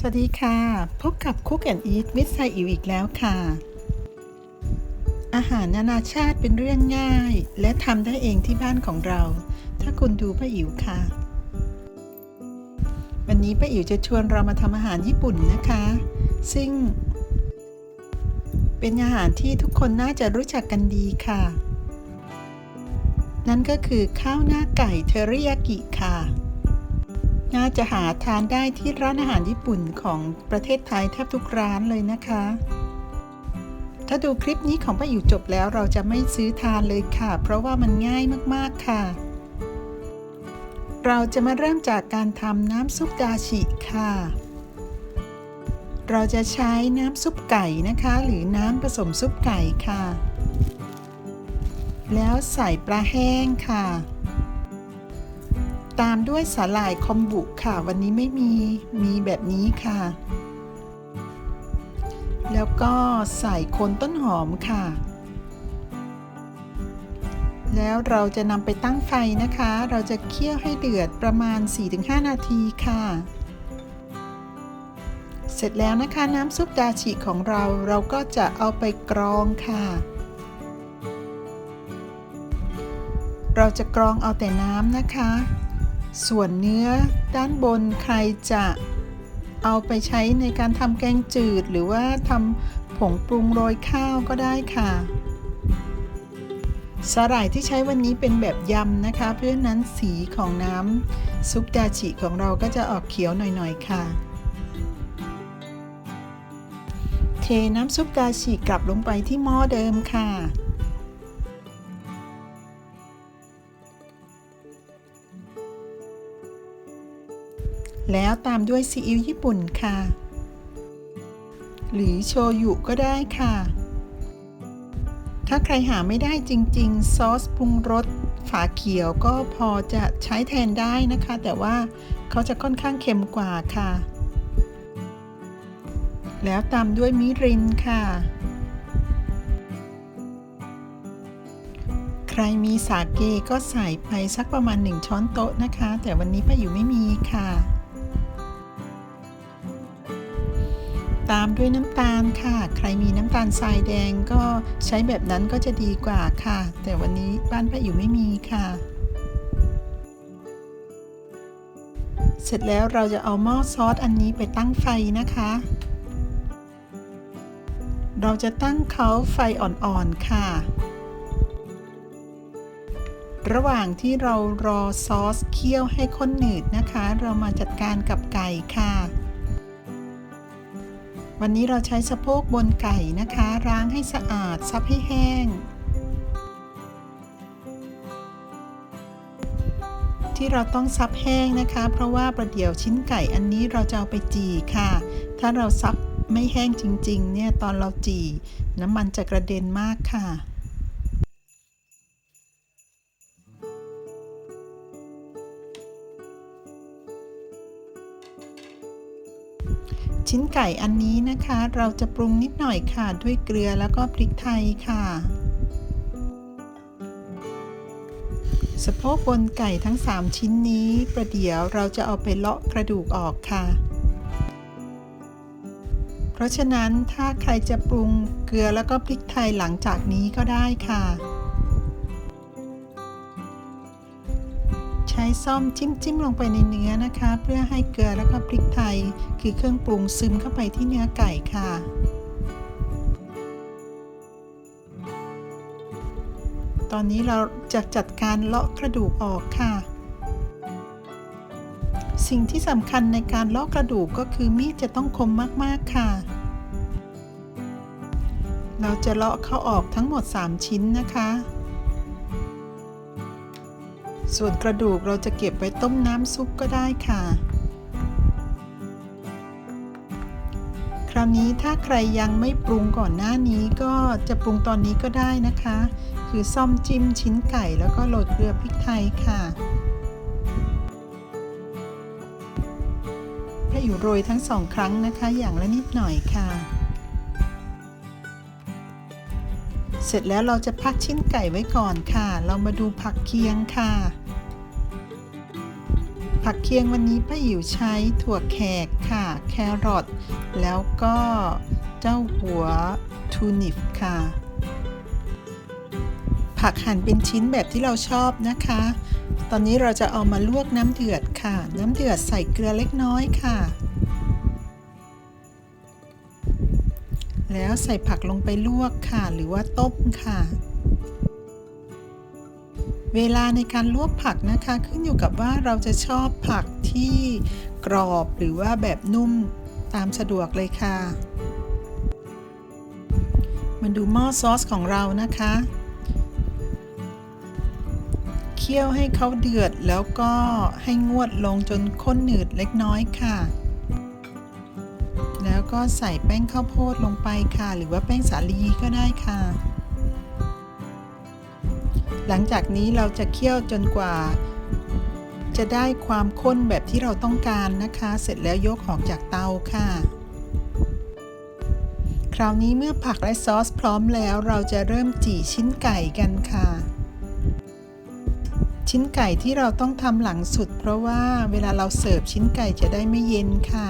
สวัสดีค่ะ พบกับ Cook and Eat มิสไซอิวอีกแล้วค่ะ อาหารนานาชาติเป็นเรื่องง่าย และทำได้เองที่บ้านของเรา ถ้าคุณดูป้าอิ๋วค่ะ วันนี้ป้าอิ๋วจะชวนเรามาทำอาหารญี่ปุ่นนะคะ ซึ่ง เป็นอาหารที่ทุกคนน่าจะรู้จักกันดีค่ะ นั่นก็คือข้าวหน้าไก่เทอริยากิค่ะ น่าจะหาทานได้ที่ร้านอาหารญี่ปุ่นของประเทศไทยแทบทุกร้านเลยนะคะ ถ้าดูคลิปนี้ของป้าอยู่จบแล้วเราจะไม่ซื้อทานเลยค่ะ เพราะว่ามันง่ายมากๆค่ะ เราจะมาเริ่มจากการทำน้ำซุปดาชิค่ะ เราจะใช้น้ำซุปไก่นะคะ หรือน้ำผสมซุปไก่ค่ะ แล้วใส่ปลาแห้งค่ะ ตามด้วยสาหร่ายคอมบุค่ะ วันนี้ไม่มีมีแบบนี้ค่ะ แล้วก็ใส่โคนต้นหอมค่ะ แล้วเราจะนำไปตั้งไฟนะคะ เราจะเคี่ยวให้เดือดประมาณ 4-5 นาทีค่ะ เสร็จแล้วนะคะน้ำซุปดาชิของเราเราก็จะเอาไปกรองค่ะเราจะกรองเอาแต่น้ำนะคะ ส่วนเนื้อด้านบนใครจะเอาไปใช้ในการทำแกงจืด หรือว่าทำผงปรุงโรยข้าวก็ได้ค่ะสาหร่ายที่ใช้วันนี้เป็นแบบยำนะคะ เพื่อนั้นสีของน้ำซุปดาชิของเราก็จะออกเขียวหน่อยๆค่ะ เทน้ำซุปดาชิกลับลงไปที่หม้อเดิมค่ะ แล้วตามด้วยซีอิ๊วญี่ปุ่นค่ะ หรือโชยุก็ได้ค่ะ ถ้าใครหาไม่ได้จริง ๆ ซอสปรุงรสฝาเขียวก็พอจะใช้แทนได้นะคะ แต่ว่าเขาจะค่อนข้างเค็มกว่าค่ะ แล้วตามด้วยมิรินค่ะ ใครมีสาเกก็ใส่ไปสักประมาณ 1 ช้อนโต๊ะนะคะ แต่วันนี้ป้าอยู่ไม่มีค่ะ ตามด้วยน้ำตาลค่ะ ใครมีน้ำตาลทรายแดงก็ใช้แบบนั้นก็จะดีกว่าค่ะ แต่วันนี้บ้านป้าอยู่ไม่มีค่ะ เสร็จแล้วเราจะเอาหม้อซอสอันนี้ไปตั้งไฟนะคะ เราจะตั้งเขาไฟอ่อนๆค่ะ ระหว่างที่เรารอซอสเคี่ยวให้ข้นหนืดนะคะ เรามาจัดการกับไก่ค่ะ วันนี้เราใช้สะโพกบนไก่นะคะ ล้างให้สะอาดซับให้แห้ง ที่เราต้องซับแห้งนะคะ เพราะว่าประเดี๋ยวชิ้นไก่อันนี้เราจะเอาไปจีค่ะ ถ้าเราซับไม่แห้งจริงๆ เนี่ยตอนเราจี น้ำมันจะกระเด็นมากค่ะ ชิ้นไก่อันนี้นะคะ เราจะปรุงนิดหน่อยค่ะ ด้วยเกลือแล้วก็พริกไทยค่ะ สะโพกบนไก่ทั้ง 3 ชิ้นนี้ ประเดี๋ยวเราจะเอาไปเลาะกระดูกออกค่ะ เพราะฉะนั้นถ้าใครจะปรุงเกลือแล้วก็พริกไทยหลังจากนี้ก็ได้ค่ะ ใช้ซ่อมจิ้มจิ้มลงไปในเนื้อนะคะ เพื่อให้เกลือแล้วก็พริกไทย คือเครื่องปรุงซึมเข้าไปที่เนื้อไก่ค่ะ ตอนนี้เราจะจัดการเลาะกระดูกออกค่ะ สิ่งที่สำคัญในการเลาะกระดูกก็คือมีดจะต้องคมมากๆค่ะ เราจะเลาะเขาออกทั้งหมด 3 ชิ้นนะคะ ส่วนกระดูกเราจะเก็บไว้ต้มน้ำซุปก็ได้ค่ะ คราวนี้ถ้าใครยังไม่ปรุงก่อนหน้านี้ก็จะปรุงตอนนี้ก็ได้นะคะ คือซ่อมจิ้มชิ้นไก่แล้วก็โรยเกลือพริกไทยค่ะให้อยู่โรยทั้งสองครั้งนะคะ อย่างละนิดหน่อยค่ะ เสร็จแล้วเราจะพักชิ้นไก่ไว้ก่อนค่ะ เรามาดูผักเคียงค่ะ ผักเคียงวันนี้ป้าอิ๋วใช้ถั่วแขกค่ะ แครอทแล้วก็เจ้าหัวทูนิฟค่ะ ผักหั่นเป็นชิ้นแบบที่เราชอบนะคะ ตอนนี้เราจะเอามาลวกน้ำเดือดค่ะ น้ำเดือดใส่เกลือเล็กน้อยค่ะ แล้วใส่ผักลงไปลวกค่ะ หรือว่าต้มค่ะ เวลาในการลวกผักนะคะ ขึ้นอยู่กับว่าเราจะชอบผักที่กรอบหรือว่าแบบนุ่มตามสะดวกเลยค่ะ มันดูหม้อซอสของเรานะคะเคี่ยวให้เขาเดือดแล้วก็ให้งวดลงจนข้นหนืดเล็กน้อยค่ะ ก็ใส่แป้งข้าวโพดลงไปค่ะ หรือว่าแป้งสาลีก็ได้ค่ะ หลังจากนี้เราจะเคี่ยวจนกว่า จะได้ความข้นแบบที่เราต้องการนะคะ เสร็จแล้วยกออกจากเตาค่ะ คราวนี้เมื่อผักและซอสพร้อมแล้ว เราจะเริ่มจี่ชิ้นไก่กันค่ะชิ้นไก่ที่เราต้องทำหลังสุด เพราะว่าเวลาเราเสิร์ฟชิ้นไก่จะได้ไม่เย็นค่ะ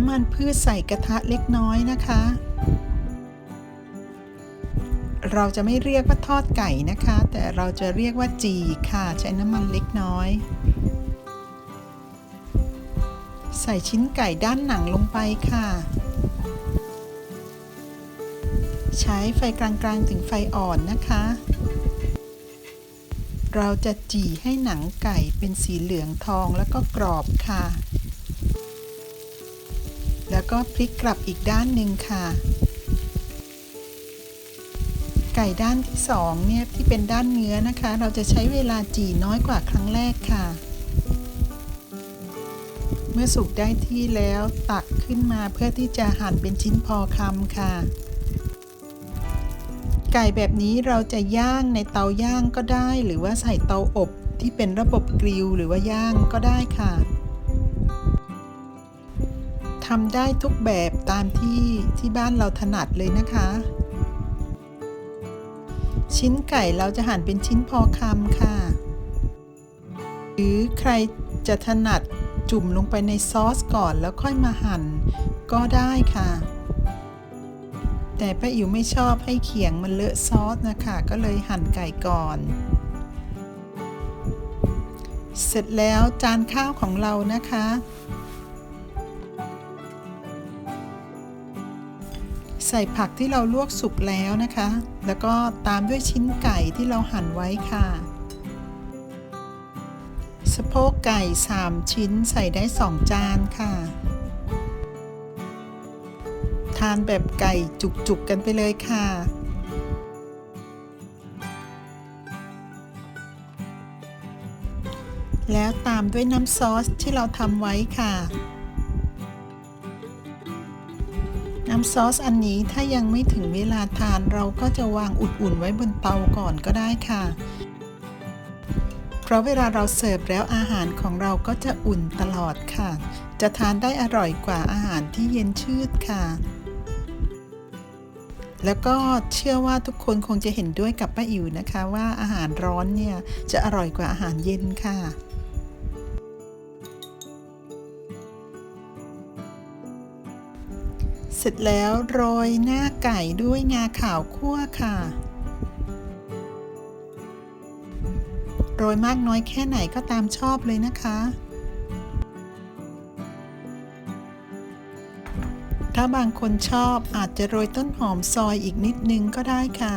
น้ำมันพืชใส่กระทะเล็กน้อยนะคะ เราจะไม่เรียกว่าทอดไก่นะคะ แต่เราจะเรียกว่าจีค่ะ ใช้น้ำมันเล็กน้อย ใส่ชิ้นไก่ด้านหนังลงไปค่ะ ใช้ไฟกลางๆถึงไฟอ่อนนะคะ เราจะจี่ให้หนังไก่เป็นสีเหลืองทองแล้วก็กรอบค่ะ ก็พลิกกลับอีกด้านหนึ่งค่ะ ไก่ด้านที่สองเนี่ยที่เป็นด้านเนื้อนะคะ เราจะใช้เวลาจี่น้อยกว่าครั้งแรกค่ะ เมื่อสุกได้ที่แล้วตักขึ้นมาเพื่อที่จะหั่นเป็นชิ้นพอคำค่ะไก่แบบนี้เราจะย่างในเตาย่างก็ได้ หรือว่าใส่เตาอบที่เป็นระบบกริลหรือว่าย่างก็ได้ค่ะ ทำได้ทุกแบบตามที่ที่บ้านเราถนัดเลยนะคะ ชิ้นไก่เราจะหั่นเป็นชิ้นพอคำค่ะ หรือใครจะถนัดจุ่มลงไปในซอสก่อนแล้วค่อยมาหั่นก็ได้ค่ะ แต่ป้าอิ๋วไม่ชอบให้เขียงมันเลอะซอสนะคะ ก็เลยหั่นไก่ก่อน เสร็จแล้วจานข้าวของเรานะคะ ใส่ผักที่เราลวกสุกแล้วนะคะ แล้วก็ตามด้วยชิ้นไก่ที่เราหั่นไว้ค่ะ สะโพกไก่ 3 ชิ้นใส่ได้ 2 จานค่ะ ทานแบบไก่จุกๆกันไปเลยค่ะแล้วตามด้วยน้ำซอสที่เราทำไว้ค่ะำซอสอันนี้ถ้ายังไม่ถึงเวลาทานเราก็จะวางอุ่นๆไว้บนเตาก่อนก็ได้ค่ะ เพราะเวลาเราเสิร์ฟแล้วอาหารของเราก็จะอุ่นตลอดค่ะ จะทานได้อร่อยกว่าอาหารที่เย็นชืดค่ะ แล้วก็เชื่อว่าทุกคนคงจะเห็นด้วยกับป้าอิ๋วนะคะ ว่าอาหารร้อนเนี่ยจะอร่อยกว่าอาหารเย็นค่ะ เสร็จแล้วโรยหน้าไก่ด้วยงาขาวคั่วค่ะ โรยมากน้อยแค่ไหนก็ตามชอบเลยนะคะ ถ้าบางคนชอบอาจจะโรยต้นหอมซอยอีกนิดนึงก็ได้ค่ะ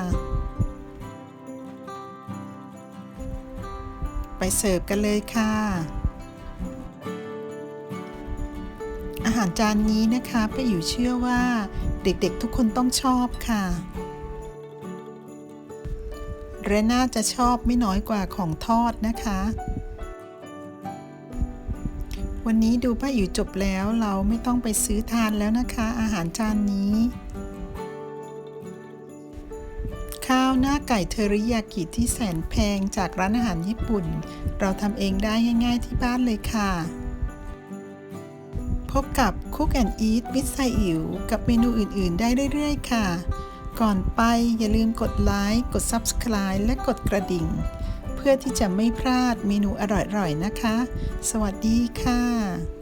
ไปเสิร์ฟกันเลยค่ะ อาหารจานนี้นะคะป้าอยู่เชื่อว่าเด็กๆทุกคนต้องชอบค่ะและน่าจะชอบไม่น้อยกว่าของทอดนะคะ วันนี้ดูป้าอยู่จบแล้วเราไม่ต้องไปซื้อทานแล้วนะคะ อาหารจานนี้ ข้าวหน้าไก่เทอริยากิที่แสนแพงจากร้านอาหารญี่ปุ่น เราทำเองได้ง่ายๆที่บ้านเลยค่ะ พบกับ Cook and Eat with ไซอิ๋วกับเมนูอื่น ๆ ได้เรื่อย ๆ ค่ะ ก่อนไปอย่าลืมกดไลค์ กด Subscribe และกดกระดิ่ง เพื่อที่จะไม่พลาดเมนูอร่อย ๆ นะคะ สวัสดีค่ะ